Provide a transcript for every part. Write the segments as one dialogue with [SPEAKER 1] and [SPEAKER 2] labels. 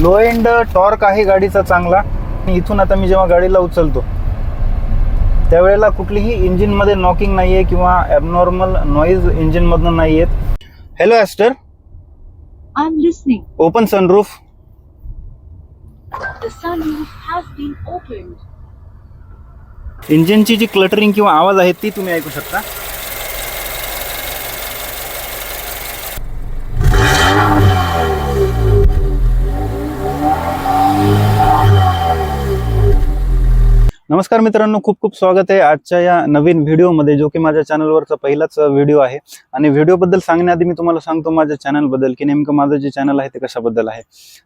[SPEAKER 1] Low end torque आहे गाडीचा चांगला. आणि इथून आता मी जेव्हा गाडीला उचलतो त्यावेळेला कुठलीही इंजिनमध्ये नॉकिंग नाही आहे किंवा ॲबनॉर्मल नॉईज इंजिनमधनं नाही येत hello Astor.
[SPEAKER 2] Open sunroof opened.
[SPEAKER 1] इंजिनची जी क्लटरिंग किंवा आवाज आहे ती तुम्ही ऐकू शकता. नमस्कार मित्रांनो खूप खूप स्वागत आहे आजच्या या नवीन व्हिडिओमध्ये जो की माझ्या चॅनलवरचा पहिलाच व्हिडिओ आहे. आणि व्हिडिओबद्दल सांगण्याआधी मी तुम्हाला सांगतो माझ्या चॅनलबद्दल की नेमकं माझं जे चॅनल आहे ते कशाबद्दल आहे.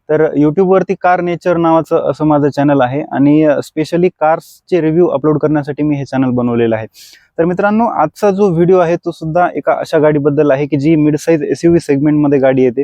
[SPEAKER 1] तर यूट्यूबवरती कार नेचर नावाचं असं माझं चॅनल आहे. आणि स्पेशली कार्सचे रिव्ह्यू अपलोड करण्यासाठी मी हे चॅनल बनवलेलं आहे. तर मित्रांनो आजचा जो व्हिडिओ आहे तो सुद्धा एका अशा गाडीबद्दल आहे की जी mid size S U V सेगमेंटमध्ये गाडी येते.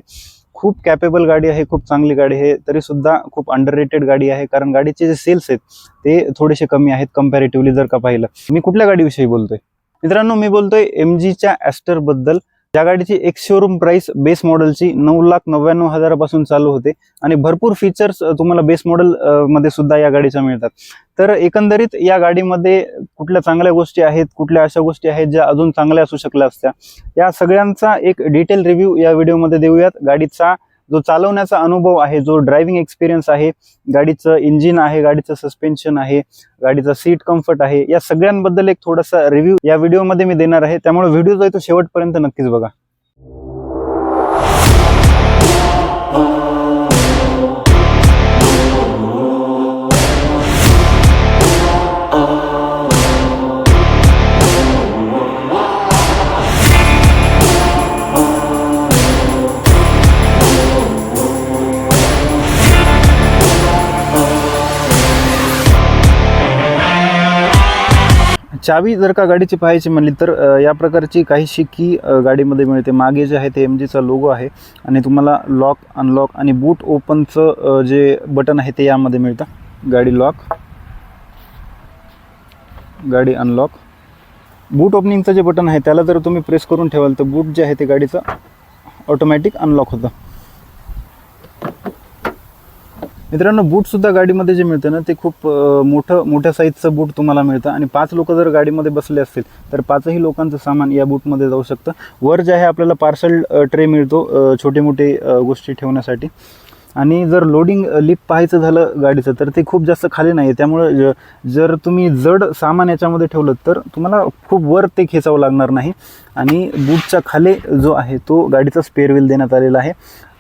[SPEAKER 1] खूप कॅपेबल गाडी आहे खूप चांगली गाडी आहे तरी सुद्धा खूप अंडररेटेड गाडी आहे कारण गाडीचे जे सेल्स आहेत ते थोडेसे कमी आहेत कम्पॅरेटिव्हली जर का पाहिलं. मी कुठल्या गाडीविषयी बोलतोय? मित्रांनो मी बोलतोय एम जीच्या ॲस्टरबद्दल या गाडीची एक शोरूम प्राइस बेस मॉडेलची नऊ लाख नव्याण्णव हजारापासून चालू होते आणि भरपूर फीचर्स तुम्हाला बेस मॉडेल मध्ये सुद्धा या गाडीच्या मिळतात. तर एकंदरीत या गाडीमध्ये कुठल्या चांगल्या गोष्टी आहेत कुठल्या अशा गोष्टी आहेत ज्या अजून चांगल्या असू शकल्या असत्या या सगळ्यांचा एक डिटेल रिव्ह्यू या व्हिडिओमध्ये देऊयात. गाडीचा जो चालवण्याचा अनुभव आहे जो ड्रायव्हिंग एक्सपिरियन्स आहे गाडीचं इंजिन आहे गाडीचं सस्पेन्शन आहे गाडीचा सीट कम्फर्ट आहे या सगळ्यांबद्दल एक थोडासा रिव्ह्यू या व्हिडिओमध्ये मी देणार आहे. त्यामुळे व्हिडिओ जो आहे तो शेवटपर्यंत नक्कीच बघा. चावी जर का गाडीची पाहायची म्हणली तर या प्रकारची काहीशी की गाडीमध्ये मिळते. मागे जे आहे ते एम जीचा लोगो आहे आणि तुम्हाला लॉक अनलॉक आणि बूट ओपनचं जे बटन आहे ते यामध्ये मिळतं. गाडी लॉक गाडी अनलॉक बूट ओपनिंगचं जे बटन आहे त्याला जर तुम्ही प्रेस करून ठेवाल तर बूट जे आहे ते गाडीचं ऑटोमॅटिक अनलॉक होतं. मित्रांनो बूटसुद्धा गाडीमध्ये जे मिळतं ना ते खूप मोठं मोठ्या साईजचं बूट तुम्हाला मिळतं. आणि पाच लोक जर गाडीमध्ये बसले असतील तर पाचही लोकांचं सामान या बूटमध्ये जाऊ शकतं. वर जे आहे आपल्याला पार्सल ट्रे मिळतो छोटे मोठे गोष्टी ठेवण्यासाठी. आणि जर लोडिंग लिप पाहायचं झालं गाडीचं तर ते खूप जास्त खाली नाही आहे त्यामुळं ज- जर तुम्ही जड सामान याच्यामध्ये ठेवलं तर तुम्हाला खूप वर ते खेचावं लागणार नाही. आणि बूटच्या खाली जो आहे तो गाडीचा स्पेअर व्हील देण्यात आलेला आहे.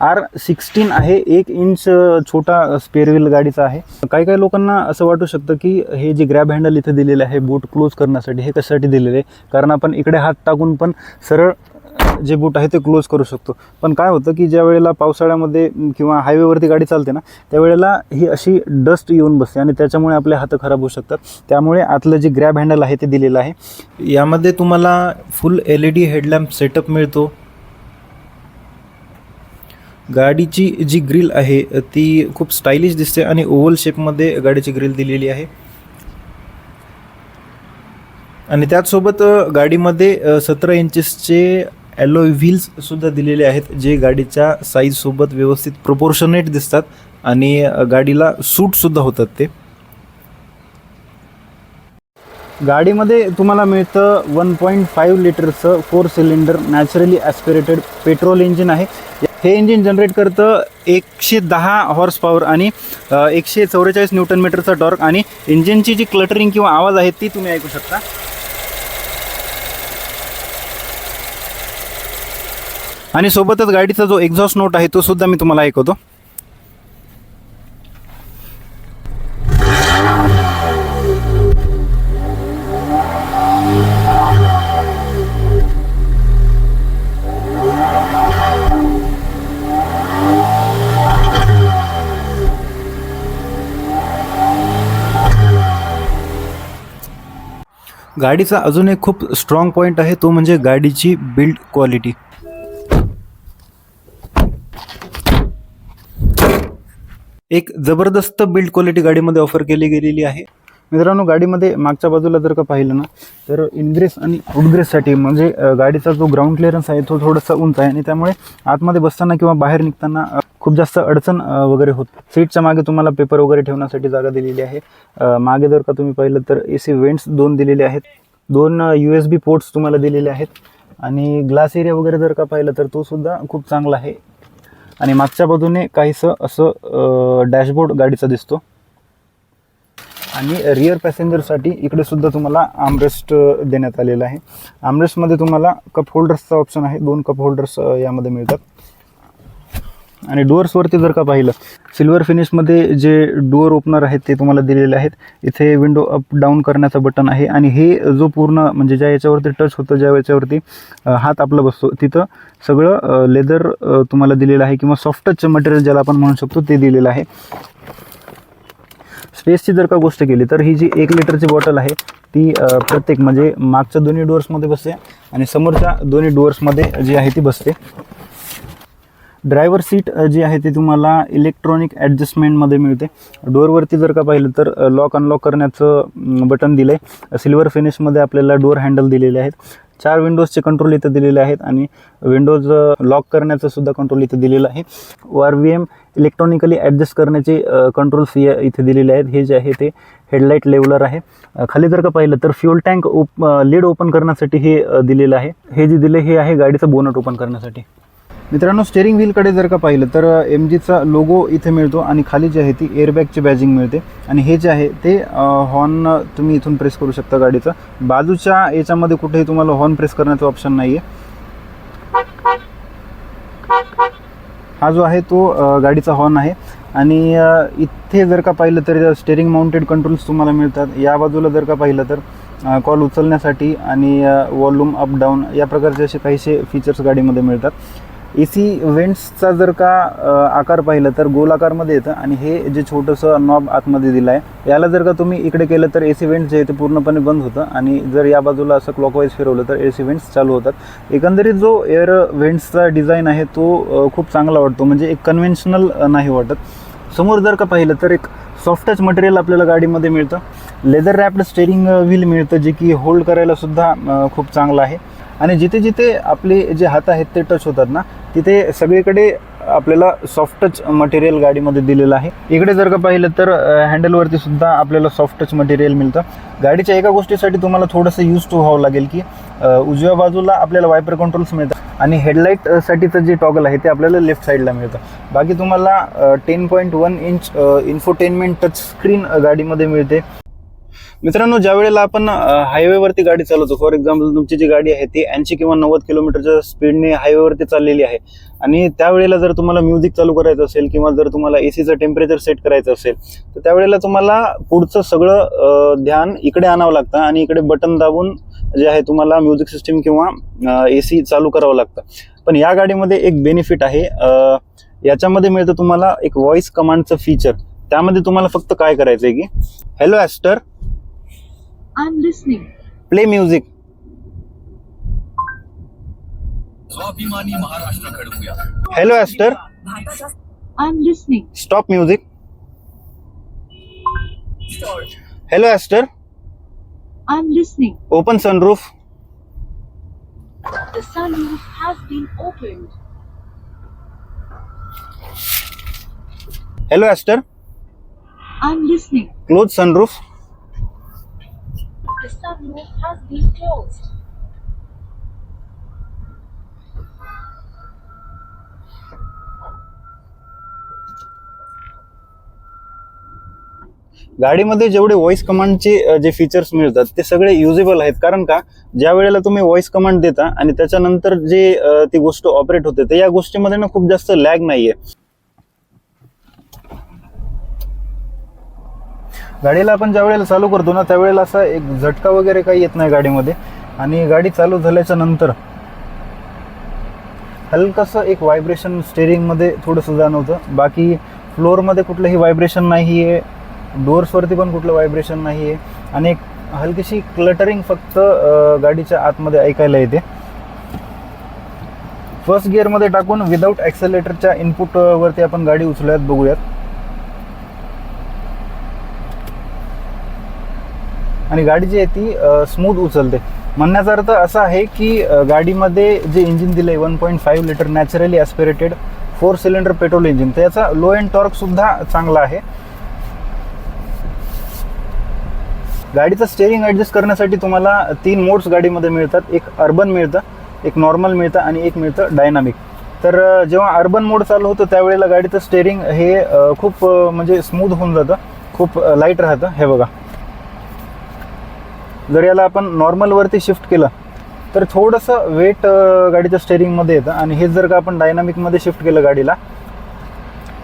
[SPEAKER 1] आर सिक्स्टीन आहे एक इंच छोटा स्पेअरव्हील गाडीचा आहे. काही काही लोकांना असं वाटू शकतं की हे जे ग्रॅब हँडल इथे दिलेले आहे बूट क्लोज करण्यासाठी हे कशासाठी दिलेले आहे? कारण आपण इकडे हात टाकून पण सरळ जे बूट आहे ते क्लोज करू शकतो. पण काय होतं की ज्या वेळेला पावसाळ्यामध्ये किंवा हायवेवरती गाडी चालते ना त्यावेळेला ही अशी डस्ट येऊन बसते आणि त्याच्यामुळे आपले हात खराब होऊ शकतात. त्यामुळे आतलं जे ग्रॅब हँडल आहे ते दिलेलं आहे. यामध्ये तुम्हाला full L E D headlamp setup मिळतो. गाडीची जी ग्रिल आहे ती खूप स्टायलिश दिसते आणि ओव्हल शेपमध्ये गाडीची ग्रिल दिलेली आहे. आणि त्याचसोबत गाडीमध्ये सतरा इंचेसचे ॲलोय व्हील्स सुद्धा दिलेले आहेत जे गाडीच्या साईजसोबत व्यवस्थित प्रोपोर्शनेट दिसतात आणि गाडीला सूटसुद्धा होतात ते. गाडीमध्ये तुम्हाला मिळतं वन पॉईंट फाईव्ह लिटरचं four cylinder naturally aspirated petrol engine आहे. हे इंजिन जनरेट करतं एकशे दहा हॉर्स पॉवर आणि एकशे चौवेचाळीस न्यूटन मीटरचा टॉर्क आणि इंजिनची जी क्लटरिंग किंवा आवाज आहे ती तुम्ही ऐकू शकता. आणि सोबतच गाडीचा जो एक्झॉस्ट नोट आहे तो सुद्धा मी तुम्हाला ऐकवतो. गाडीचा अजून एक खूप स्ट्रॉंग पॉईंट आहे तो म्हणजे गाडीची बिल्ड क्वालिटी एक जबरदस्त बिल्ड क्वालिटी गाडीमध्ये ऑफर केली गेलेली आहे. मित्रांनो गाडीमध्ये मागच्या बाजूला जर का पाहिलं ना तर इनग्रेस आणि आउटग्रेससाठी म्हणजे गाडीचा जो ग्राउंड क्लिअरन्स आहे तो थोडासा उंच आहे आणि त्यामुळे आतमध्ये बसताना किंवा बाहेर निघताना खूप जास्त अडचण वगैरे होत. सीटच्या मागे तुम्हाला पेपर वगैरे ठेवण्यासाठी जागा दिलेली आहे. मागे जर का तुम्ही पाहिलं तर ए सी वेंट्स दोन दिलेले आहेत. दोन यू एस बी पोर्ट्स तुम्हाला दिलेले आहेत. आणि ग्लास एरिया वगैरे जर का पाहिलं तर तो सुद्धा खूप चांगला आहे. आणि मागच्या बाजूने काहीसं असं डॅशबोर्ड गाडीचा दिसतो. आणि रिअर पॅसेंजरसाठी इकडे सुद्धा तुम्हाला आमरेस्ट देण्यात आलेला आहे. आमरेस्टमध्ये तुम्हाला कप होल्डर्सचा ऑप्शन आहे. दोन कप होल्डर्स यामध्ये मिळतात. आणि डोअर्सवरती जर का पाहिलं सिल्वर फिनिशमध्ये जे डोअर ओपनर आहेत ते तुम्हाला दिलेले आहेत. इथे विंडो अप डाऊन करण्याचं बटन आहे. आणि हे जो पूर्ण म्हणजे ज्या याच्यावरती टच होतं ज्या याच्यावरती हात आपला बसतो तिथं सगळं लेदर तुम्हाला दिलेलं आहे. किंवा सॉफ्ट टच मटेरियल ज्याला आपण म्हणू शकतो ते दिलेलं आहे. स्पेसची जर का गोष्ट केली तर ही जी एक लिटरची बॉटल आहे ती प्रत्येक म्हणजे मागच्या दोन्ही डोअर्समध्ये बसते आणि समोरच्या दोन्ही डोअर्समध्ये जी आहे ती बसते. ड्रायव्हर सीट जी आहे ती तुम्हाला इलेक्ट्रॉनिक ॲडजस्टमेंटमध्ये मिळते. डोअरवरती जर का पाहिलं तर लॉक अनलॉक करण्याचं बटन दिलं आहे सिल्वर फिनिशमध्ये आपल्याला डोअर हँडल दिलेले आहेत. चार विंडोजचे कंट्रोल इथं दिलेले आहेत आणि विंडोज लॉक करण्याचं सुद्धा कंट्रोल इथं दिलेलं आहे. O R V M electronically adjust करण्याचे कंट्रोल्स या इथे दिलेले आहेत. हे जे आहे ते हेडलाईट लेवलर आहे. खाली जर का पाहिलं तर fuel tank op lid open करण्यासाठी हे दिलेलं आहे. हे जे दिले हे आहे गाडीचं बोनट ओपन करण्यासाठी. मित्रांनो स्टेअरिंग व्हीलकडे जर का पाहिलं तर एम जीचा लोगो इथे मिळतो आणि खाली जी आहे ती एअरबॅगची बॅजिंग मिळते. आणि हे जे आहे ते हॉर्न तुम्ही इथून प्रेस करू शकता गाडीचं. बाजूच्या याच्यामध्ये कुठेही तुम्हाला हॉर्न प्रेस करण्याचं ऑप्शन नाही आहे हा जो आहे तो गाडीचा हॉर्न आहे. आणि इथे जर का पाहिलं तर स्टेअरिंग माउंटेड कंट्रोल्स तुम्हाला मिळतात. या बाजूला जर का पाहिलं तर कॉल उचलण्यासाठी आणि वॉल्यूम अप डाऊन या प्रकारचे असे काहीसे फीचर्स गाडीमध्ये मिळतात. ए सी वेंट्सचा जर का आकार पाहिलं तर गोलाकारमध्ये येतं आणि हे जे छोटंसं नॉब आतमध्ये दिलं आहे याला जर का तुम्ही इकडे केलं तर ए सी वेंट्स जे आहे ते पूर्णपणे बंद होतं आणि जर या बाजूला असं क्लॉकवाईज फिरवलं तर ए सी वेंट्स चालू होतात. एकंदरीत जो एअर वेंट्सचा डिझाईन आहे तो खूप चांगला वाटतो म्हणजे एक कन्व्हेन्शनल नाही वाटत. समोर जर का पाहिलं तर एक सॉफ्ट टच मटेरियल आपल्याला गाडीमध्ये मिळतं. लेदर रॅप्ड स्टेरिंग व्हील मिळतं जे की होल्ड करायला सुद्धा खूप चांगलं आहे. आणि जिथे जिथे आपले जे हात आहेत ते टच होतात ना तिथे सगळीकडे आपल्याला सॉफ्ट टच मटेरियल गाडीमध्ये दिलेलं आहे. इकडे जर का पाहिलं तर हँडलवरती सुद्धा आपल्याला सॉफ्ट टच मटेरियल मिळतं. गाडीच्या एका गोष्टीसाठी तुम्हाला थोडंसं यूज टू व्हावं लागेल की उजव्या बाजूला आपल्याला वायपर कंट्रोल्स मिळतात आणि हेडलाईटसाठीचं जे टॉगल आहे ते आपल्याला लेफ्ट साईडला मिळतं. बाकी तुम्हाला ten point one inch infotainment touch screen गाडीमध्ये मिळते. मित्रांनो ज्या वेळेला आपण हायवेवरती गाडी चालवतो फॉर एक्झाम्पल तुमची जी गाडी आहे ती ऐंशी किंवा नव्वद किलोमीटरच्या स्पीडने हायवेवरती चाललेली आहे. आणि त्यावेळेला जर तुम्हाला म्युझिक चालू करायचं असेल किंवा जर तुम्हाला एसीचं टेम्परेचर सेट करायचं असेल तर त्यावेळेला तुम्हाला पुढचं सगळं ध्यान इकडे आणावं लागतं आणि इकडे बटन दाबून जे आहे तुम्हाला म्युझिक सिस्टीम किंवा ए सी चालू करावं लागतं. पण या गाडीमध्ये एक बेनिफिट आहे याच्यामध्ये मिळतं तुम्हाला एक व्हॉइस कमांडचं फीचर त्यामध्ये तुम्हाला फक्त काय करायचं आहे की hello Astor
[SPEAKER 2] I'm listening.
[SPEAKER 1] Play music
[SPEAKER 3] स्वाभिमानी महाराष्ट्र घडवूया
[SPEAKER 1] hello Astor
[SPEAKER 2] I'm listening.
[SPEAKER 1] Stop music hello Astor
[SPEAKER 2] I'm listening.
[SPEAKER 1] Open sunroof
[SPEAKER 2] The sunroof has been opened.
[SPEAKER 1] Hello Astor
[SPEAKER 2] I'm listening.
[SPEAKER 1] Close sunroof
[SPEAKER 2] The sunroof has been closed.
[SPEAKER 1] गाडीमध्ये जेवढे voice कमांडचे जे features मिळतात ते सगळे usable आहेत कारण का ज्या वेळेला तुम्ही व्हॉइस कमांड देता आणि त्याच्यानंतर जे ती गोष्ट ऑपरेट होते तर या गोष्टीमध्ये ना खूप जास्त लॅग नाहीये गाडीला आपण ज्या वेळेला चालू करतो ना त्यावेळेला असा एक झटका वगैरे काही येत नाही गाडीमध्ये. आणि गाडी चालू झाल्याच्यानंतर हलकंसं एक व्हायब्रेशन स्टेअरिंगमध्ये थोडंसं जाणवतं. बाकी फ्लोअरमध्ये कुठलंही व्हायब्रेशन नाही आहे डोअर्सवरती पण कुठलं व्हायब्रेशन नाही आहे आणि एक हलकीशी क्लटरिंग फक्त गाडीच्या आतमध्ये ऐकायला येते. फर्स्ट गिअरमध्ये टाकून विदाऊट ॲक्सेलेटरच्या इनपुटवरती आपण गाडी उचलूयात बघूयात. आणि गाडी जी आहे ती स्मूथ उचलते. म्हणण्याचा अर्थ असा आहे की गाडीमध्ये जे इंजिन दिलं आहे one point five litre naturally aspirated four cylinder petrol engine तर याचा लो अँड टॉर्कसुद्धा चांगला आहे. गाडीचं स्टेअरिंग ॲडजस्ट करण्यासाठी तुम्हाला तीन मोड्स गाडीमध्ये मिळतात. एक अर्बन मिळतं एक नॉर्मल मिळतं आणि एक मिळतं डायनामिक तर जेव्हा अर्बन मोड चालू होतं त्यावेळेला गाडीचं स्टेअरिंग हे खूप म्हणजे स्मूथ होऊन जातं. खूप लाइट राहतं. हे बघा. जर याला आपण नॉर्मलवरती शिफ्ट केलं तर थोडंसं वेट गाडीच्या स्टेअरिंगमध्ये येतं. आणि हे जर का आपण डायनामिकमध्ये शिफ्ट केलं गाडीला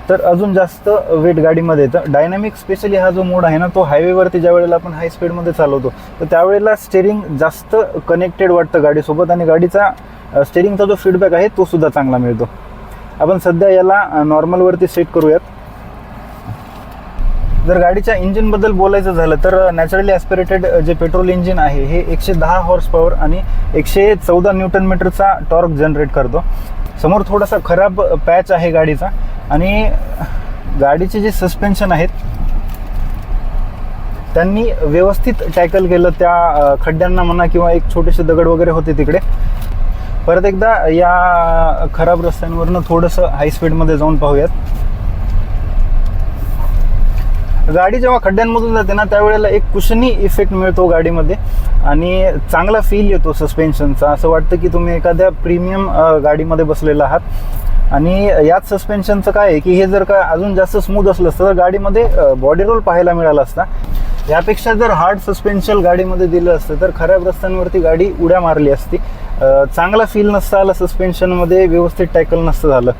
[SPEAKER 1] तर अजून जास्त वेट गाडीमध्ये येतं. डायनॅमिक स्पेशली हा जो मोड आहे ना तो हायवेवरती ज्या वेळेला आपण हाय स्पीडमध्ये चालवतो तर त्यावेळेला स्टेअरिंग जास्त कनेक्टेड वाटतं गाडीसोबत. आणि गाडीचा स्टेरिंगचा जो फीडबॅक आहे तो सुद्धा चांगला मिळतो. आपण सध्या याला नॉर्मलवरती सेट करूयात. जर गाडीच्या इंजिनबद्दल बोलायचं झालं तर नॅचरली ॲस्पिरेटेड जे पेट्रोल इंजिन आहे हे एकशे दहा हॉर्स पॉवर आणि एकशे चौदा न्यूटन मीटरचा टॉर्क जनरेट करतो. समोर थोडासा खराब पॅच आहे गाडीचा आणि गाडीचे जे सस्पेन्शन आहेत त्यांनी व्यवस्थित टॅकल केलं त्या खड्ड्यांना म्हणा किंवा एक छोटेसे दगड वगैरे होते तिकडे. परत एकदा या खराब रस्त्यांवरनं थोडंसं हाय स्पीडमध्ये जाऊन पाहूयात. गाडी जेव्हा खड्ड्यांमधून जाते ना त्यावेळेला एक कुशनी इफेक्ट मिळतो गाडीमध्ये. आणि चांगला फील येतो सस्पेन्शनचा असं वाटतं की तुम्ही एखाद्या प्रीमियम गाडीमध्ये बसलेला आहात. आणि याच सस्पेन्शनचं काय आहे की हे जर का अजून जास्त स्मूथ असलं असतं तर गाडीमध्ये बॉडी रोल पाहायला मिळाला असता. यापेक्षा जर हार्ड सस्पेन्शन गाडीमध्ये दिलं असतं तर खराब रस्त्यांवरती गाडी उड्या मारली असती. चांगला फील नसता आला सस्पेन्शनमध्ये व्यवस्थित टॅकल नसतं झालं.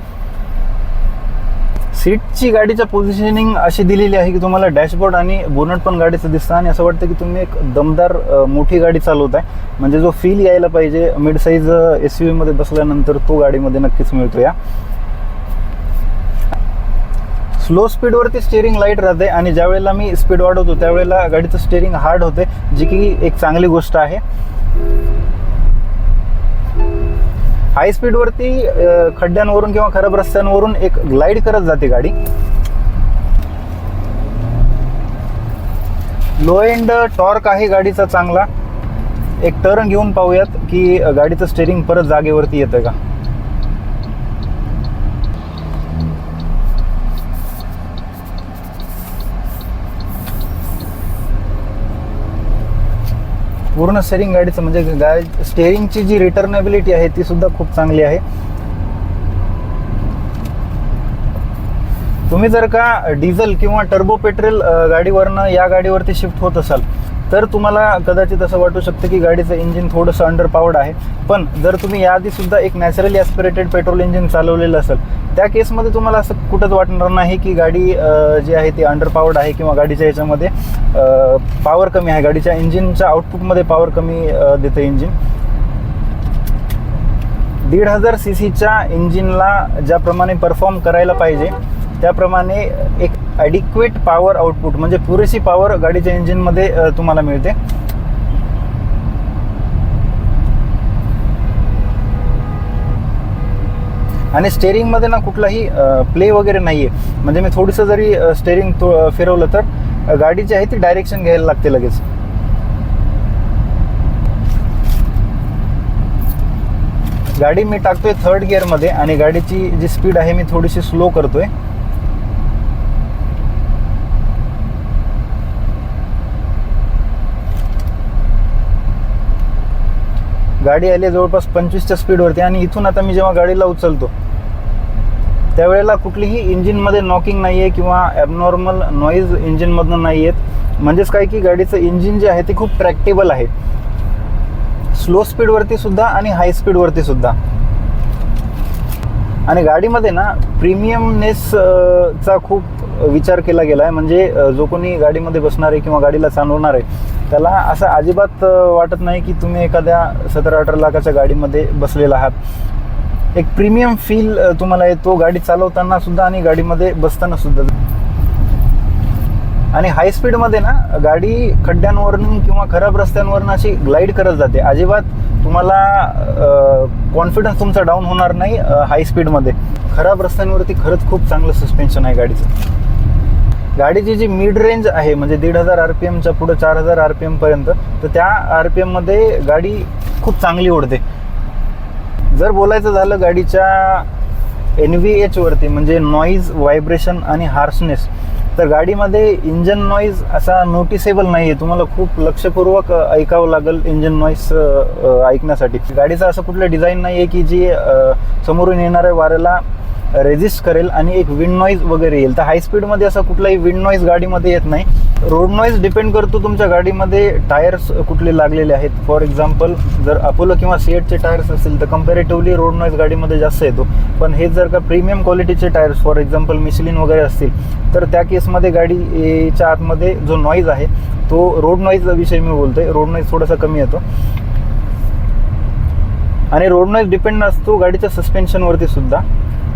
[SPEAKER 1] सीटची गाडीचं पोझिशनिंग अशी दिलेली आहे की तुम्हाला डॅशबोर्ड आणि बोनट पण गाडीचं दिसतं. आणि असं वाटतं की तुम्ही एक दमदार मोठी गाडी चालवत आहे म्हणजे जो फील यायला पाहिजे मिड साईज एस यू मध्ये बसल्यानंतर तो गाडीमध्ये नक्कीच मिळतो या. स्लो स्पीडवरती स्टेअरिंग लाइट राहते आणि ज्या वेळेला मी स्पीड वाढवतो त्यावेळेला गाडीचं स्टेअरिंग हार्ड होते जी की एक चांगली गोष्ट आहे. हाय स्पीडवरती खड्ड्यांवरून किंवा खराब रस्त्यांवरून एक ग्लाईड करत जाते गाडी. लो एंड टॉर्क आहे गाडीचा चांगला. एक टर्न घेऊन पाहूयात की गाडीचं स्टेरिंग परत जागेवरती येतं का? पूर्ण स्टेरिंग गाडीचं म्हणजे गाडी स्टेरिंगची जी रिटर्नेबिलिटी आहे ती सुद्धा खूप चांगली आहे. तुम्ही जर का डिझेल किंवा टर्बो पेट्रोल गाडीवरनं या गाडीवरती शिफ्ट होत असाल तर तुम्हाला कदाचित असं वाटू शकतं की गाडीचं इंजिन थोडंसं अंडर पावर्ड आहे. पण जर तुम्ही याआधी सुद्धा एक नॅचरली ॲस्पिरेटेड पेट्रोल इंजिन चालवलेलं असेल त्या केसमध्ये तुम्हाला असं कुठंच वाटणार नाही की गाडी जी आहे ती अंडर पावर्ड आहे किंवा गाडीच्या याच्यामध्ये पॉवर कमी आहे. गाडीच्या इंजिनच्या आउटपुटमध्ये पॉवर कमी देतं इंजिन दीड हजार सी सीच्या इंजिनला ज्याप्रमाणे परफॉर्म करायला पाहिजे त्याप्रमाणे एक ॲडिक्वेट पॉवर आउटपुट म्हणजे पुरेशी पॉवर गाडीच्या इंजिनमध्ये तुम्हाला मिळते. आणि स्टेअरिंगमध्ये ना कुठलाही प्ले वगैरे नाही आहे म्हणजे मी थोडंसं जरी स्टेअरिंग फिरवलं तर गाडी जी आहे ती डायरेक्शन घ्यायला लागते लगेच. गाडी मी टाकतोय थर्ड गिअरमध्ये आणि गाडीची जी स्पीड आहे मी थोडीशी स्लो करतोय. गाडी आली जवळपास पंचवीसच्या स्पीडवरती आणि इथून आता मी जेव्हा गाडीला उचलतो त्यावेळेला कुठलीही इंजिनमध्ये नॉकिंग नाही आहे किंवा ॲबनॉर्मल नॉईज इंजिनमधनं नाही आहेत म्हणजेच काय की गाडीचं इंजिन जे आहे ते खूप प्रॅक्टेबल आहे. स्लो स्पीडवरती सुद्धा आणि हाय स्पीडवरती सुद्धा. आणि गाडीमध्ये ना प्रीमियमनेस चा खूप विचार केला गेला आहे म्हणजे जो कोणी गाडीमध्ये बसणार आहे किंवा गाडीला चालवणार आहे त्याला असं अजिबात वाटत नाही की तुम्ही एखाद्या सतरा अठरा लाखाच्या गाडीमध्ये बसलेला आहात. एक प्रीमियम फील तुम्हाला येतो. गाडी चालवताना सुद्धा आणि गाडीमध्ये बसताना सुद्धा. आणि हाय स्पीडमध्ये ना गाडी खड्ड्यांवरून किंवा खराब रस्त्यांवरून अशी ग्लाईड करत जाते. अजिबात तुम्हाला कॉन्फिडन्स तुमचा डाऊन होणार नाही हाय स्पीडमध्ये खराब रस्त्यांवरती खरंच खूप चांगलं सस्पेन्शन आहे गाडीचं. गाडीची जी मिड रेंज आहे म्हणजे दीड हजार आर पी एमच्या पुढं चार हजार आर पी एमपर्यंत तर त्या आर पी एममध्ये गाडी खूप चांगली ओढते. जर बोलायचं झालं गाडीच्या एन व्ही एचवरती म्हणजे नॉईज व्हायब्रेशन आणि हार्शनेस तर गाडीमध्ये इंजन नॉईज असा नोटिसेबल नाही आहे तुम्हाला खूप लक्षपूर्वक ऐकावं लागेल इंजन नॉईज ऐकण्यासाठी. गाडीचं असं कुठलं डिझाईन नाही आहे की जी समोरून येणाऱ्या वाऱ्याला रेजिस्ट करेल आणि एक विंड नॉईज वगैरे येईल. तर हाय स्पीडमध्ये असं कुठलाही विंड नॉईज गाडीमध्ये येत नाही. रोड नॉईज डिपेंड करतो तुमच्या गाडीमध्ये टायर्स कुठले लागलेले आहेत. फॉर एक्झाम्पल जर अपोलो किंवा सीएटचे टायर्स असतील तर कम्पॅरेटिव्हली रोड नॉईज गाडीमध्ये जास्त येतो. पण हे जर का प्रीमियम क्वालिटीचे टायर्स फॉर एक्झाम्पल मिशलिन वगैरे असतील तर त्या केसमध्ये गाडीच्या आतमध्ये जो नॉईज आहे तो रोड नॉईजचा विषय मी बोलतोय. रोड नॉईज थोडासा कमी येतो. आणि रोड नॉईज डिपेंड असतो गाडीच्या सस्पेन्शनवरती सुद्धा.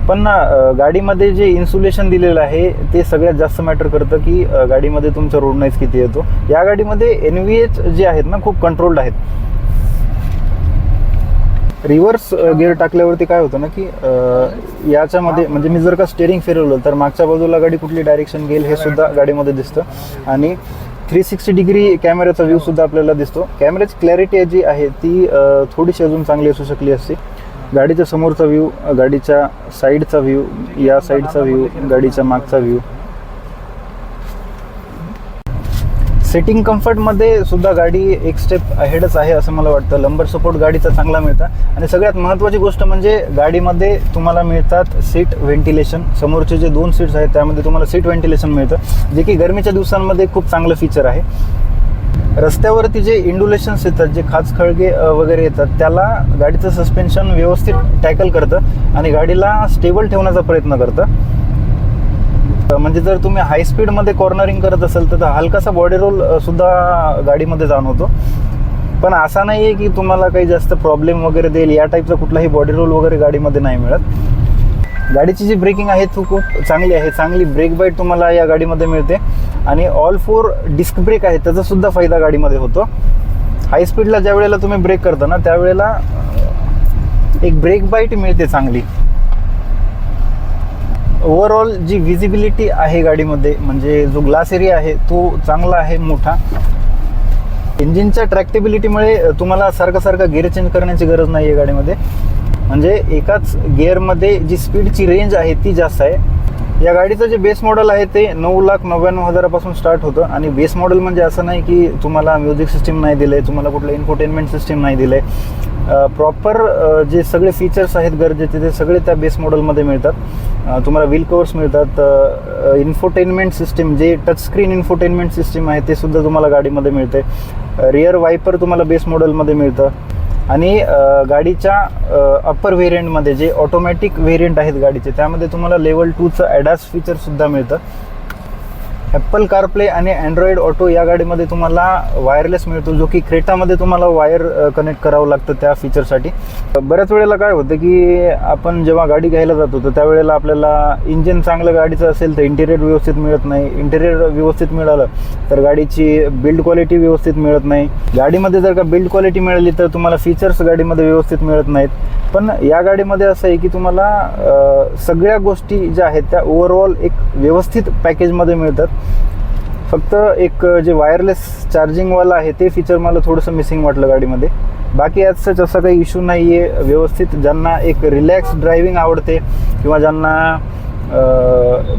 [SPEAKER 1] पण ना गाडीमध्ये जे इन्सुलेशन दिलेलं आहे ते सगळ्यात जास्त मॅटर करतं की गाडीमध्ये तुमचा रोड नॉईज किती येतो. या गाडीमध्ये एन व्ही एच जे आहेत ना खूप कंट्रोल्ड आहेत. रिव्हर्स गिअर टाकल्यावरती काय होतं ना की याच्यामध्ये म्हणजे मी जर का स्टेअरिंग फिरवलं तर मागच्या बाजूला गाडी कुठली डायरेक्शन घेईल हे सुद्धा गाडीमध्ये दिसतं. आणि थ्री सिक्स्टी डिग्री कॅमेऱ्याचा व्ह्यू सुद्धा आपल्याला दिसतो. कॅमेऱ्याची क्लॅरिटी जी आहे ती थोडीशी अजून चांगली असू शकली असती. गाडीच्या समोरचा व्ह्यू गाडीच्या साईडचा व्ह्यू या साईडचा व्ह्यू गाडीच्या मागचा व्ह्यू सेटिंग कम्फर्टमध्ये सुद्धा गाडी एक स्टेप अहेडच आहे असं मला वाटतं. लंबर सपोर्ट गाडीचा चांगला मिळतं. आणि सगळ्यात महत्त्वाची गोष्ट म्हणजे गाडीमध्ये तुम्हाला मिळतात सीट व्हेंटिलेशन समोरचे जे दोन सीट्स आहेत त्यामध्ये तुम्हाला सीट व्हेंटिलेशन मिळतं. जे की गरमीच्या दिवसांमध्ये खूप चांगलं फीचर आहे. रस्त्यावरती जे इंडुलेशन्स येतात जे खाच खळगे वगैरे येतात त्याला गाडीचं सस्पेन्शन व्यवस्थित टॅकल करतं आणि गाडीला स्टेबल ठेवण्याचा प्रयत्न करतं. म्हणजे जर तुम्ही हाय स्पीडमध्ये कॉर्नरिंग करत असाल तर हलकासा बॉडी रोल सुद्धा गाडीमध्ये जाणवतो. पण असा नाही आहे की तुम्हाला काही जास्त प्रॉब्लेम वगैरे देईल या टाईपचा कुठलाही बॉडी रोल वगैरे गाडीमध्ये नाही मिळत. गाडीची जी ब्रेकिंग आहे ती खूप चांगली आहे. चांगली ब्रेक बाईट तुम्हाला या गाडीमध्ये मिळते. आणि ऑल फोर डिस्क ब्रेक आहे त्याचा सुद्धा फायदा गाडीमध्ये होतो. हाय स्पीडला ज्या वेळेला तुम्ही ब्रेक करता ना त्यावेळेला एक ब्रेक बाईट मिळते चांगली. ओव्हरऑल जी विजिबिलिटी आहे गाडीमध्ये म्हणजे जो ग्लास एरिया आहे तो चांगला आहे मोठा. इंजिनच्या ट्रॅक्टेबिलिटीमुळे तुम्हाला सारखं सारखं गिअर चेंज करण्याची गरज नाही आहे गाडीमध्ये. म्हणजे एकाच गिअरमध्ये जी स्पीडची रेंज आहे ती जास्त आहे. या गाडीचं जे बेस मॉडेल आहे ते नऊ लाख नव्याण्णव हजारापासून स्टार्ट होतं. आणि बेस मॉडेल म्हणजे असं नाही की तुम्हाला म्युझिक सिस्टीम नाही दिलं आहे तुम्हाला कुठलं इन्फोटेनमेंट सिस्टीम नाही दिलं आहे प्रॉपर जे सगळे फीचर्स आहेत गरजेचे ते सगळे त्या बेस मॉडेलमध्ये मिळतात. तुम्हाला व्हील कवर्स मिळतात. इन्फोटेनमेंट सिस्टीम जे टच स्क्रीन इन्फोटेनमेंट सिस्टीम आहे ते सुद्धा तुम्हाला गाडीमध्ये मिळते रिअर वायपर तुम्हाला बेस मॉडेलमध्ये मिळतं. आणि गाडीच्या अप्पर व्हेरियंटमध्ये जे ऑटोमॅटिक व्हेरियंट आहेत गाडीचे त्यामध्ये तुम्हाला लेवल टूचं ॲडास फीचरसुद्धा मिळतं. ॲपल कारप्ले आणि अँड्रॉइड ऑटो या गाडीमध्ये तुम्हाला वायरलेस मिळतो जो की क्रेटामध्ये तुम्हाला वायर कनेक्ट करावं लागतं त्या फीचरसाठी बऱ्याच वेळेला काय होतं की आपण जेव्हा गाडी घ्यायला जातो तर त्यावेळेला आपल्याला इंजिन चांगलं गाडीचं असेल तर इंटिरियर व्यवस्थित मिळत नाही. इंटिरियर व्यवस्थित मिळालं तर गाडीची बिल्ड क्वालिटी व्यवस्थित मिळत नाही. गाडीमध्ये जर का बिल्ड क्वालिटी मिळाली तर तुम्हाला फीचर्स गाडीमध्ये व्यवस्थित मिळत नाहीत. पण या गाडीमध्ये असं आहे की तुम्हाला सगळ्या गोष्टी ज्या आहेत त्या ओव्हरऑल एक व्यवस्थित पॅकेजमध्ये मिळतात. फक्त एक जे वायरलेस चार्जिंगवाला आहे ते फीचर मला थोडंसं मिसिंग वाटलं गाडीमध्ये. बाकी ॲज सच असा काही इश्यू नाही आहे व्यवस्थित ज्यांना एक रिलॅक्स ड्रायव्हिंग आवडते किंवा ज्यांना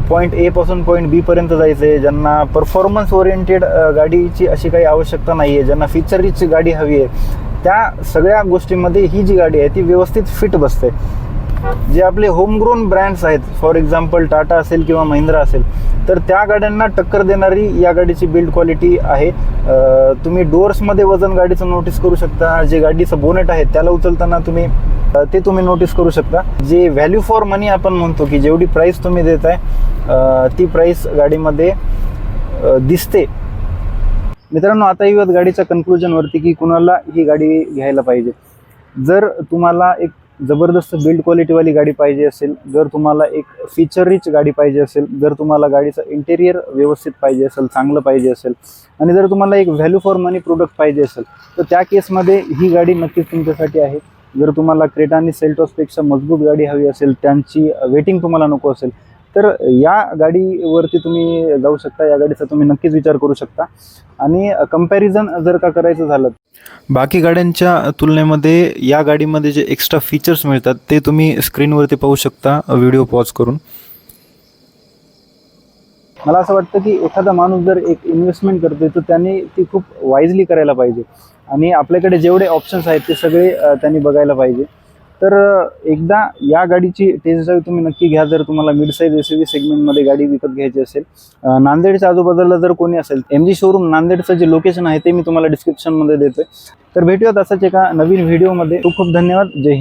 [SPEAKER 1] पॉईंट एपासून पॉईंट बीपर्यंत जायचं आहे ज्यांना परफॉर्मन्स ओरिएंटेड गाडीची अशी काही आवश्यकता नाही आहे ज्यांना फीचर रिच गाडी हवी आहे त्या सगळ्या गोष्टींमध्ये ही जी गाडी आहे ती व्यवस्थित फिट बसते. जे आपले होमग्रोन ब्रँड्स आहेत फॉर एक्झाम्पल टाटा असेल किंवा महिंद्रा असेल तर त्या गाड्यांना टक्कर देणारी या गाडीची बिल्ड क्वालिटी आहे. तुम्ही डोअर्समध्ये वजन गाडीचं नोटीस करू शकता. जे गाडीचं बोनेट आहे त्याला उचलताना तुम्ही ते तुम्ही नोटीस करू शकता. जे व्हॅल्यू फॉर मनी आपण म्हणतो की जेवढी प्राईस तुम्ही देत आहे ती प्राईस गाडीमध्ये दिसते. मित्रांनो आता येऊयात गाडीच्या कन्क्लुजनवरती की कुणाला ही गाडी घ्यायला पाहिजे. जर तुम्हाला एक जबरदस्त बिल्ड क्वालिटीवाली गाडी पाहिजे असेल जर तुम्हाला एक फीचर रिच गाडी पाहिजे असेल जर तुम्हाला गाडीचं इंटेरियर व्यवस्थित पाहिजे असेल चांगलं पाहिजे असेल आणि जर तुम्हाला एक व्हॅल्यू फॉर मनी प्रोडक्ट पाहिजे असेल तर त्या केसमध्ये ही गाडी नक्कीच तुमच्यासाठी आहे. जर तुम्हाला क्रेटा आणि सेल्टॉसपेक्षा मजबूत गाडी हवी असेल त्यांची वेटिंग तुम्हाला नको असेल तर या गाडीवरती तुम्ही जाऊ शकता या गाडीचा तुम्ही नक्कीच विचार करू शकता. आणि कंपॅरिझन जर का करायचं झालं बाकी गाड्यांच्या तुलनेमध्ये या गाडीमध्ये जे एक्स्ट्रा फीचर्स मिळतात ते तुम्ही स्क्रीनवरती पाहू शकता व्हिडिओ पॉज करून. मला असं वाटतं की एखादा माणूस जर एक इन्व्हेस्टमेंट करतोय तर त्यांनी ती खूप वाईजली करायला पाहिजे. आणि आपल्याकडे जेवढे ऑप्शन्स आहेत ते सगळे त्यांनी बघायला पाहिजे. तर एकदा या गाडीची टेस्ट ड्राईव्ह तुम्ही नक्की घ्या. जर तुम्हाला मिड साईज एस व्ही सेगमेंटमध्ये गाडी विकत घ्यायची असेल नांदेडच्या आजूबाजूला जर कोणी असेल एम जी शोरूम नांदेडचं जे लोकेशन आहे ते मी तुम्हाला डिस्क्रिप्शनमध्ये देतोय. तर भेटूयात असाच एका नवीन व्हिडिओमध्ये खूप खूप धन्यवाद. जय हिंद.